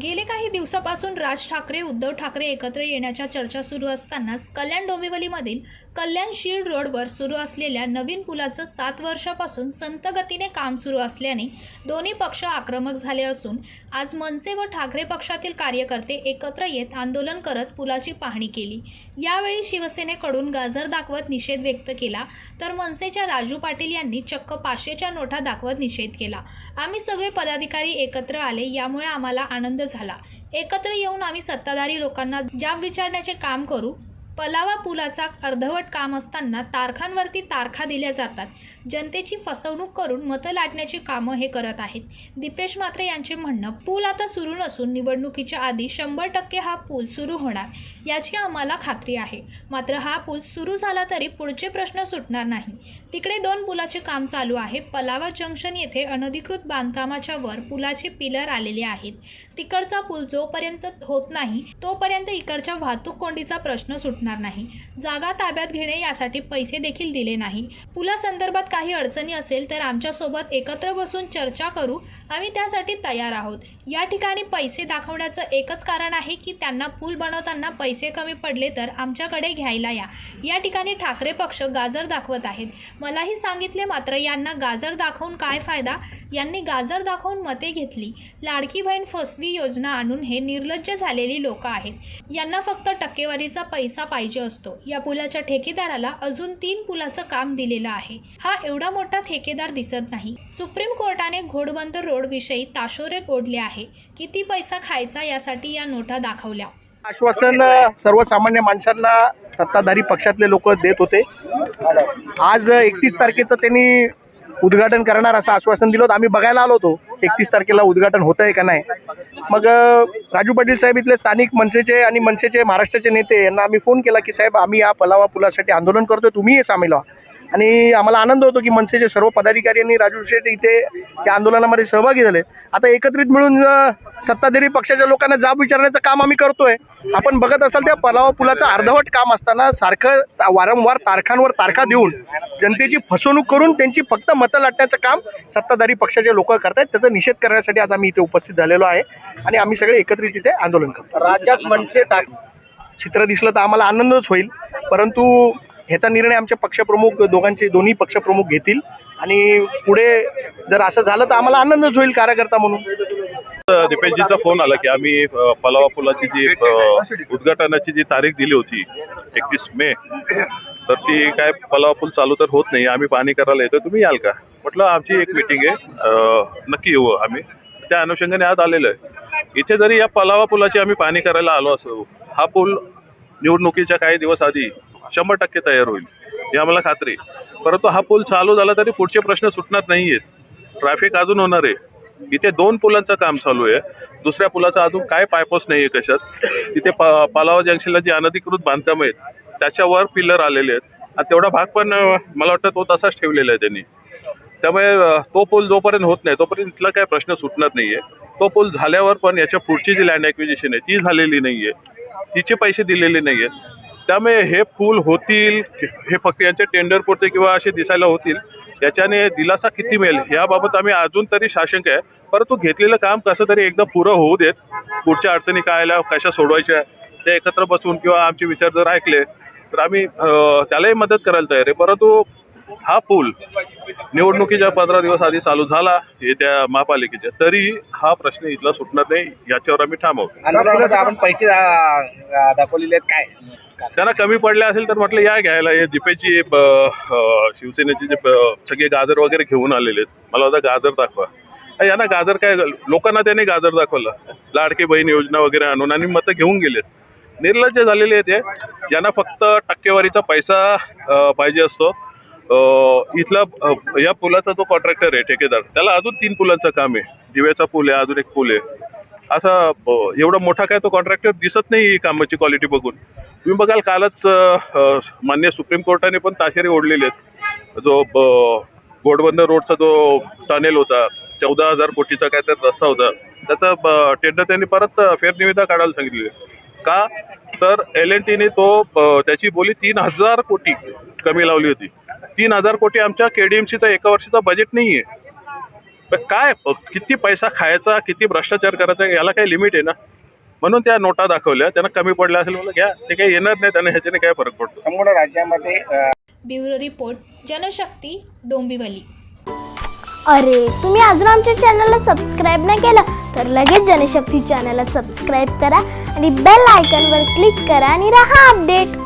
गेले काही दिवसापासून राज ठाकरे उद्धव ठाकरे एकत्र येण्याच्या चर्चा सुरू असतानाच कल्याण डोंबिवलीमधील कल्याण शील्ड रोडवर सुरू असलेल्या नवीन पुलाचं सात वर्षापासून संतगतीने काम सुरू असल्याने दोन्ही पक्ष आक्रमक झाले असून आज मनसे व ठाकरे पक्षातील कार्यकर्ते एकत्र येत आंदोलन करत पुलाची पाहणी केली. यावेळी शिवसेनेकडून गाजर दाखवत निषेध व्यक्त केला तर मनसेच्या राजू पाटील यांनी चक्क पाचशेच्या नोटा दाखवत निषेध केला. आम्ही सगळे पदाधिकारी एकत्र आले यामुळे आम्हाला आनंद झाला. एकत्र येऊन आम्ही सत्ताधारी लोकांना जाब विचारण्याचे काम करू पलावा पुलाचा अर्धवट काम असताना तारखांवरती तारखा दिल्या जातात. जनतेची फसवणूक करून मतं लाटण्याची कामं हे करत आहेत. दीपेश मात्रे यांचे म्हणणं पूल आता सुरू नसून निवडणुकीच्या आधी शंभर टक्के हा पूल सुरू होणार याची आम्हाला खात्री आहे. मात्र हा पूल सुरू झाला तरी पुढचे प्रश्न सुटणार नाही. तिकडे दोन पुलाचे काम चालू आहे. पलावा जंक्शन येथे अनधिकृत बांधकामाच्या वर पुलाचे पिलर आलेले आहेत. तिकडचा पूल जोपर्यंत होत नाही तोपर्यंत इकडच्या वाहतूक कोंडीचा प्रश्न सुटणार नाही. जागा ताब्यात घेणे यासाठी पैसे देखील दिले नाही. पुलासंदर्भात काही अडचणी असेल तर आमच्यासोबत एकत्र बसून चर्चा करू. आम्ही त्यासाठी तयार आहोत. या ठिकाणी पैसे दाखवण्याचं एकच कारण आहे की त्यांना पूल बनवताना पैसे कमी पडले तर आमच्याकडे घ्यायला या. या ठिकाणी ठाकरे पक्ष गाजर दाखवत आहेत. मलाही सांगितले मात्र यांना गाजर दाखवून काय फायदा? यांनी गाजर दाखवून मते घेतली. लाडकी बहीण फसवी योजना आणून हे निर्लज्ज झालेली लोक आहेत. यांना फक्त टक्केवारीचा पैसा पाहिजे असतो. या पुलाच्या ठेकेदाराला अजून तीन पुलाचं काम दिलेलं आहे. हा एवढा मोठा ठेकेदार दिसत नाही. सुप्रीम कोर्टाने घोडबंदर रोड विषयी ताशोरे ओढले आहे. किती पैसा खायचा यासाठी या नोटा दाखवल्या. आश्वासन सर्वसामान्य माणसांना सत्ताधारी पक्षातले लोक देत होते. आज एकतीस तारखेचं त्यांनी उद्घाटन करणार असं आश्वासन दिलं होतं. आम्ही बघायला आलो होतो एकतीस तारखेला उद्घाटन होत आहे का नाही. मग राजू पाटील साहेब इथले स्थानिक मनसेचे आणि मनसेचे महाराष्ट्राचे नेते यांना आम्ही फोन केला की साहेब आम्ही या पलावा पुलासाठी आंदोलन करतोय तुम्हीही सामील व्हा. आणि आम्हाला आनंद होतो की मनसेचे सर्व पदाधिकारी आणि राजू शेठ इथे त्या आंदोलनामध्ये सहभागी झाले. आता एकत्रित मिळून सत्ताधारी पक्षाच्या लोकांना जाब विचारण्याचं काम आम्ही करतोय. आपण बघत असाल त्या पलावा पुलाचं अर्धवट काम असताना सारखं वारंवार तारखांवर तारखा देऊन जनतेची फसवणूक करून त्यांची फक्त मतं लाटण्याचं काम सत्ताधारी पक्षाचे लोक करतायत. त्याचा निषेध करण्यासाठी आज आम्ही इथे उपस्थित झालेलो आहे आणि आम्ही सगळे एकत्रित इथे आंदोलन करतो राज्यात मनसे चित्र दिसलं तर आम्हाला आनंदच होईल. परंतु ह्याचा निर्णय आमचे पक्षप्रमुख दोघांचे दोन्ही पक्षप्रमुख घेतील. आणि पुढे जर असं झालं तर आम्हाला आनंदच होईल कार्यकर्ता म्हणून. दीपेशजीचा फोन आला की आम्ही पलावा पुलाची जी उद्घाटनाची जी तारीख दिली होती एकतीस मे तर ती काय पलावा पूल चालू तर होत नाही आम्ही पाहणी करायला येतो तुम्ही याल का? म्हटलं आमची एक मिटिंग आहे नक्की येऊ आम्ही. त्या अनुषंगाने आज आलेलो आहे. इथे जरी या पलावा पुलाची आम्ही पाहणी करायला आलो असो हा पूल निवडणुकीच्या काही दिवस आधी शंभर टक्के तयार होईल. हे आम्हाला खात्री परंतु हा पूल चालू झाला तरी पुढचे प्रश्न सुटणार नाहीयेत ट्रॅफिक अजून होणार आहे. इथे दोन पुलांचं काम चालू आहे. दुसऱ्या पुलाचा अजून काय पायपोस नाहीये कशात. तिथे पालावा जंक्शनला जी अनधिकृत बांधकाम आहेत त्याच्यावर पिलर आलेले आहेत. आणि तेवढा भाग पण मला वाटतं तो तसाच ठेवलेला आहे त्यांनी. त्यामुळे तो पूल जोपर्यंत होत नाही तोपर्यंत इथला काय प्रश्न सुटणार नाहीये. तो पूल झाल्यावर पण याच्या पुढची जी लँड ॲक्विजिशन आहे ती झालेली नाहीये. तिचे पैसे दिलेले नाहीये. त्यामुळे हे पूल होतील हे फक्त यांचे टेंडर पुरते किंवा असे दिसायला होतील याच्याने दिलासा किती मिळेल याबाबत आम्ही अजून तरी साशंक आहे. परंतु घेतलेलं काम कसं तरी एकदम पुरं होऊ देत. पुढच्या अडचणी काय आल्या कशा सोडवायच्या ते एकत्र बसून किंवा आमचे विचार जर ऐकले तर आम्ही त्यालाही मदत करायला तयार आहे. परंतु हा पूल निवडणुकीच्या पंधरा दिवस आधी चालू झाला येत्या महापालिकेच्या तरी हा प्रश्न इथला सुटणार नाही याच्यावर आम्ही थांबवतो आपण पैसे दाखवलेले आहेत काय? त्यांना कमी पडले असेल तर म्हटलं या घ्यायला. हे जिपेची शिवसेनेचे जे सगळे गाजर वगैरे घेऊन आलेले आहेत. मला आता गाजर दाखवा. यांना गाजर काय लोकांना त्याने गाजर दाखवलं. लाडके बहीण योजना वगैरे आणून आणि मतं घेऊन गेलेत. निर्लज्ज झालेले आहेत हे. ज्यांना फक्त टक्केवारीचा पैसा पाहिजे असतो. इथला या पुलाचा जो कॉन्ट्रॅक्टर आहे ठेकेदार त्याला अजून तीन पुलांचं काम आहे. दिव्याचा पूल आहे अजून एक पूल आहे. असा एवढा मोठा काय तो कॉन्ट्रॅक्टर दिसत नाही कामाची क्वालिटी बघून. तुम्ही बघाल कालच मान्य सुप्रीम कोर्टाने पण ताशेरे ओढलेले आहेत. जो गोडबंदर रोडचा जो टनेल होता चौदा हजार कोटीचा काय तर रस्ता होता त्याचा टेंडर त्यांनी परत फेरनिविदा काढायला सांगितली का? तर एल एन टीने तो त्याची बोली तीन हजार कोटी कमी लावली होती. तीन हजार कोटी आमच्या केडीएमसीचा एका वर्षाचा बजेट नाहीये. आहे काय किती पैसा खायचा किती भ्रष्टाचार करायचा याला काही लिमिट आहे ना? म्हणून त्या नोटा दाखवल्या. त्यांना कमी पडल्या असेल म्हणून घ्या. ते काही येणार नाही त्यांना ह्याच्याने काय फरक पडतो. संपूर्ण राज्यामध्ये ब्युरो रिपोर्ट जनशक्ती डोंबिवली. अरे तुम्ही अजून आमच्या चॅनलला सबस्क्राईब नाही केलं तर लगेच जनशक्ती चॅनलला सबस्क्राईब करा आणि बेल आयकॉनवर क्लिक करा आणि राहा अपडेट